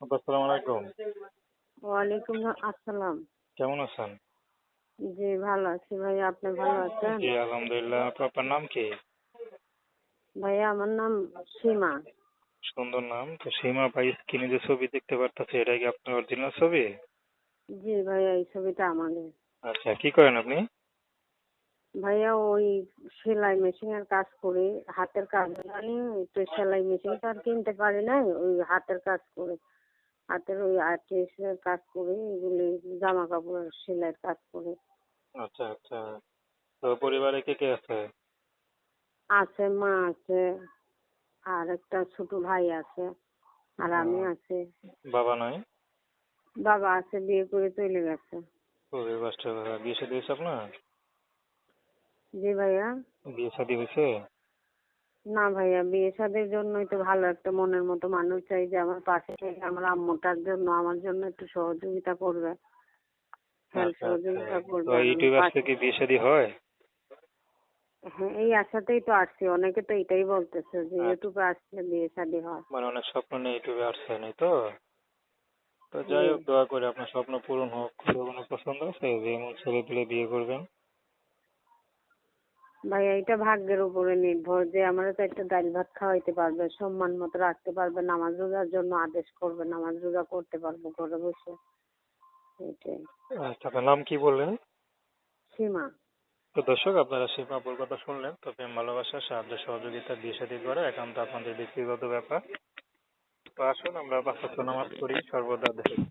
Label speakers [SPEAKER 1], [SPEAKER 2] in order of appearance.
[SPEAKER 1] আপা আসসালামু আলাইকুম।
[SPEAKER 2] ওয়ালাইকুম আসসালাম।
[SPEAKER 1] কেমন আছেন?
[SPEAKER 2] জি ভালো আছি ভাই আপনি ভালো আছেন?
[SPEAKER 1] জি আলহামদুলিল্লাহ। আপনার নাম কি?
[SPEAKER 2] ভাইয়া আমার নাম সীমা।
[SPEAKER 1] সুন্দর নাম। তো সীমা ভাই স্ক্রিনে যে ছবি দেখতে পারতেছে এটা কি আপনার অরিজিনাল ছবি?
[SPEAKER 2] জি ভাইয়া এই ছবিটা আমাদের
[SPEAKER 1] আচ্ছা কি করেন আপনি?
[SPEAKER 2] ভাইয়া ওই সেলাই মেশিনের কাজ করি হাতের কাজ জানি তো সেলাই মেশিন তো আর কিনতে পারি না ওই হাতের কাজ করি। হাতের ওই আর্টিস্টের কাজ করি এগুলি জামা কাপড় সেলাইয়ের কাজ করি।
[SPEAKER 1] আচ্ছা আচ্ছা। তো পরিবারে কে কে আছে?
[SPEAKER 2] আছে মা আছে আর একটা ছোট ভাই আছে আর আমি আছি।
[SPEAKER 1] বাবা নাই?
[SPEAKER 2] বাবা আছে বিয়ে করে চলে গেছে।
[SPEAKER 1] খুবই কষ্টের বিয়ে শাদী হয়েছে আপনার?
[SPEAKER 2] জি ভাইয়া।
[SPEAKER 1] বিয়ে শাদী হয়েছে?
[SPEAKER 2] না ভাইয়া বিয়ে শাদির জন্যই তো ভালো একটা মনের মতো মানুষ চাই যে আমার পাশে থেকে আমার আম্মুটার জন্য আমার জন্য একটু সহযোগিতা করবে। হেল্প
[SPEAKER 1] আচ্ছা
[SPEAKER 2] সহযোগিতা
[SPEAKER 1] আচ্ছা
[SPEAKER 2] করবে
[SPEAKER 1] তো
[SPEAKER 2] আমি
[SPEAKER 1] আসলে কি বিয়ে শাদী হয়?
[SPEAKER 2] হ্যাঁ এই আশাতেই তো আসছি। অনেকে তো এটাই বলতেছে যে
[SPEAKER 1] আচ্ছা।
[SPEAKER 2] ইউটিউবে আসলে বিয়ে শাদী হয়।
[SPEAKER 1] মানে অনেক স্বপ্ন নিয়ে ইউটিউবে আসছেন এই তো? তো যাই হোক দোয়া করে আপনার স্বপ্ন পূরণ হোক কোনো পছন্দ আছে যে এমন ছেলে পেলে বিয়ে করবেন।
[SPEAKER 2] ভাইয়া এটা ভাগ্যের উপরে নির্ভর যে আমার তো একটা ডাল ভাত খাওয়াইতে পারবে সম্মান মতো রাখতে পারবে নামাজ রোজার জন্য আদেশ করবে নামাজ রোজা করতে পারব ঘরে বসে। এটাই।
[SPEAKER 1] আচ্ছা আপনার নাম কি বললেন?
[SPEAKER 2] সীমা।
[SPEAKER 1] তো দর্শক আপনারা সীমাপুর কথা শুনলেন তো প্রেম ভালোবাসা সাহায্য সহযোগিতা বিয়ে শাদী করা একান্ত আপনাদের ব্যক্তিগত ব্যাপার। তো আসুন আমরা ওয়াক্ত নামাজ পড়ি সর্বদা দেখি।